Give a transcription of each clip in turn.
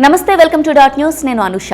నమస్తే welcome to dot news. నేను అనుష.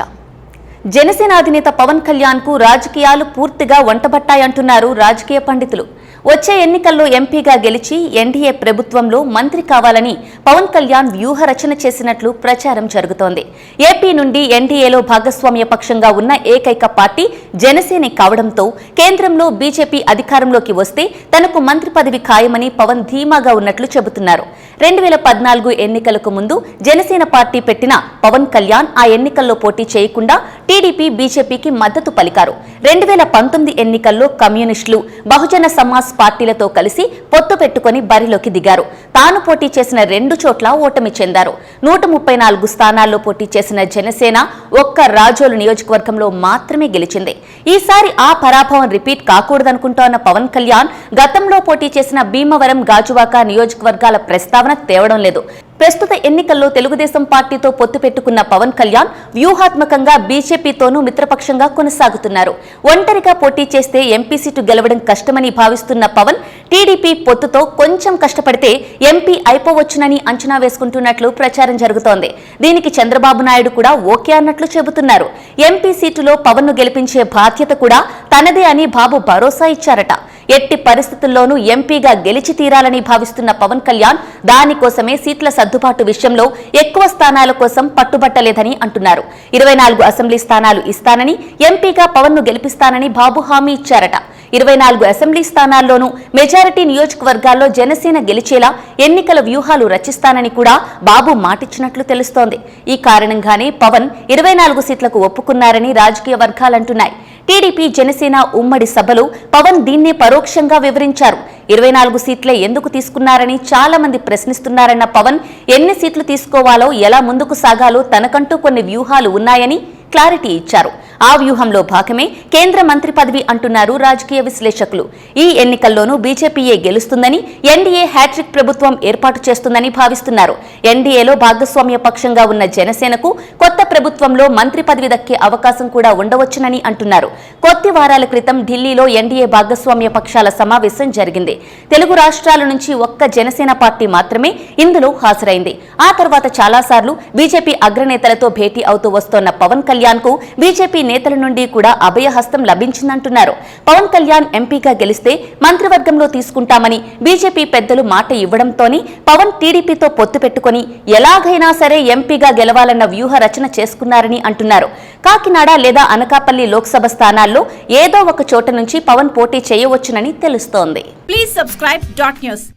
జనసేన అధినేత పవన్ కళ్యాణ్కు రాజకీయాలు పూర్తిగా వంటబట్టాయంటున్నారు రాజకీయ పండితులు. వచ్చే ఎన్నికల్లో ఎంపీగా గెలిచి ఎన్డీఏ ప్రభుత్వంలో మంత్రి కావాలని పవన్ కళ్యాణ్ వ్యూహ రచన చేసినట్లు ప్రచారం జరుగుతోంది. ఏపీ నుండి ఎన్డీఏలో భాగస్వామ్య పక్షంగా ఉన్న ఏకైక పార్టీ జనసేన కావడంతో కేంద్రంలో బీజేపీ అధికారంలోకి వస్తే తనకు మంత్రి పదవి ఖాయమని పవన్ ధీమాగా ఉన్నట్లు చెబుతున్నారు. రెండు వేల పద్నాలుగు ఎన్నికలకు ముందు జనసేన పార్టీ పెట్టిన పవన్ కళ్యాణ్ ఆ ఎన్నికల్లో పోటీ చేయకుండా టీడీపీ బీజేపీకి మద్దతు పలికారు. రెండు వేల పంతొమ్మిది ఎన్నికల్లో కమ్యూనిస్టులు బహుజన సమాజ్ పార్టీలతో కలిసి పొత్తు పెట్టుకుని బరిలోకి దిగారు. తాను పోటీ చేసిన రెండు చోట్ల ఓటమి చెందారు. నూట ముప్పై నాలుగు స్థానాల్లో పోటీ చేసిన జనసేన ఒక్క రాజోలు నియోజకవర్గంలో మాత్రమే గెలిచింది. ఈసారి ఆ పరాభవం రిపీట్ కాకూడదనుకుంటోన్న పవన్ కళ్యాణ్ గతంలో పోటీ చేసిన భీమవరం గాజువాక నియోజకవర్గాల ప్రస్తావన తేవడం లేదు. ప్రస్తుత ఎన్నికల్లో తెలుగుదేశం పార్టీతో పొత్తు పెట్టుకున్న పవన్ కళ్యాణ్ వ్యూహాత్మకంగా బీజేపీతోనూ మిత్రపక్షంగా కొనసాగుతున్నారు. ఒంటరిగా పోటీ చేస్తే ఎంపీ సీటు గెలవడం కష్టమని భావిస్తున్న పవన్ టీడీపీ పొత్తుతో కొంచెం కష్టపడితే ఎంపీ అయిపోవచ్చునని అంచనా వేసుకుంటున్నట్లు ప్రచారం జరుగుతోంది. దీనికి చంద్రబాబు నాయుడు కూడా ఓకే అన్నట్లు చెబుతున్నారు. ఎంపీ సీటులో పవన్ను గెలిపించే బాధ్యత కూడా తనదే అని బాబు భరోసా ఇచ్చారట. ఎట్టి పరిస్థితుల్లోనూ ఎంపీగా గెలిచి తీరాలని భావిస్తున్న పవన్ కళ్యాణ్ దానికోసమే సీట్ల సర్దుబాటు విషయంలో ఎక్కువ స్థానాల కోసం పట్టుబట్టలేదని అంటున్నారు. ఇరవై నాలుగు అసెంబ్లీ స్థానాలు ఇస్తానని ఎంపీగా పవన్ను గెలిపిస్తానని బాబు హామీ ఇచ్చారట. ఇరవై నాలుగు అసెంబ్లీ స్థానాల్లోనూ మెజారిటీ నియోజకవర్గాల్లో జనసేన గెలిచేలా ఎన్నికల వ్యూహాలు రచిస్తానని కూడా బాబు మాటిచ్చినట్లు తెలుస్తోంది. ఈ కారణంగానే పవన్ ఇరవై నాలుగు సీట్లకు ఒప్పుకున్నారని రాజకీయ వర్గాలంటున్నాయి. టీడీపీ జనసేన ఉమ్మడి సభలో పవన్ దీన్నే పరోక్షంగా వివరించారు. ఇరవై నాలుగు సీట్లే ఎందుకు తీసుకున్నారని చాలా మంది ప్రశ్నిస్తున్నారన్న పవన్ ఎన్ని సీట్లు తీసుకోవాలో ఎలా ముందుకు సాగాలో తనకంటూ కొన్ని వ్యూహాలు ఉన్నాయని క్లారిటీ ఇచ్చారు. ఆ వ్యూహంలో భాగమే కేంద్ర మంత్రి పదవి అంటున్నారు రాజకీయ విశ్లేషకులు. ఈ ఎన్నికల్లోనూ బీజేపీయే గెలుస్తుందని ఎన్డీఏ హ్యాట్రిక్ ప్రభుత్వం ఏర్పాటు చేస్తుందని భావిస్తున్నారు. ఎన్డీఏలో భాగస్వామ్య పక్షంగా ఉన్న జనసేనకు కొత్త ప్రభుత్వంలో మంత్రి పదవి దక్కే అవకాశం కూడా ఉండవచ్చునని అంటున్నారు. కొద్ది వారాల క్రితం ఢిల్లీలో ఎన్డీఏ భాగస్వామ్య పక్షాల సమావేశం జరిగింది. తెలుగు రాష్ట్రాల నుంచి ఒక్క జనసేన పార్టీ మాత్రమే ఇందులో హాజరైంది. ఆ తర్వాత చాలాసార్లు బీజేపీ అగ్రనేతలతో భేటీ అవుతూ వస్తోన్న పవన్ కళ్యాణ్కు బీజేపీ నేతల నుండి కూడా అభయహస్తం లభించిందంటున్నారు. పవన్ కళ్యాణ్ ఎంపీగా గెలిస్తే మంత్రివర్గంలో తీసుకుంటామని బీజేపీ పెద్దలు మాట ఇవ్వడంతోని పవన్ టీడీపీతో పొత్తు పెట్టుకుని ఎలాగైనా సరే ఎంపీగా గెలవాలన్న వ్యూహ రచన చేసుకున్నారని అంటున్నారు. కాకినాడ లేదా అనకాపల్లి లోక్సభ స్థానాల్లో ఏదో ఒక చోట నుంచి పవన్ పోటీ చేయవచ్చునని తెలుస్తోంది. Please subscribe dot news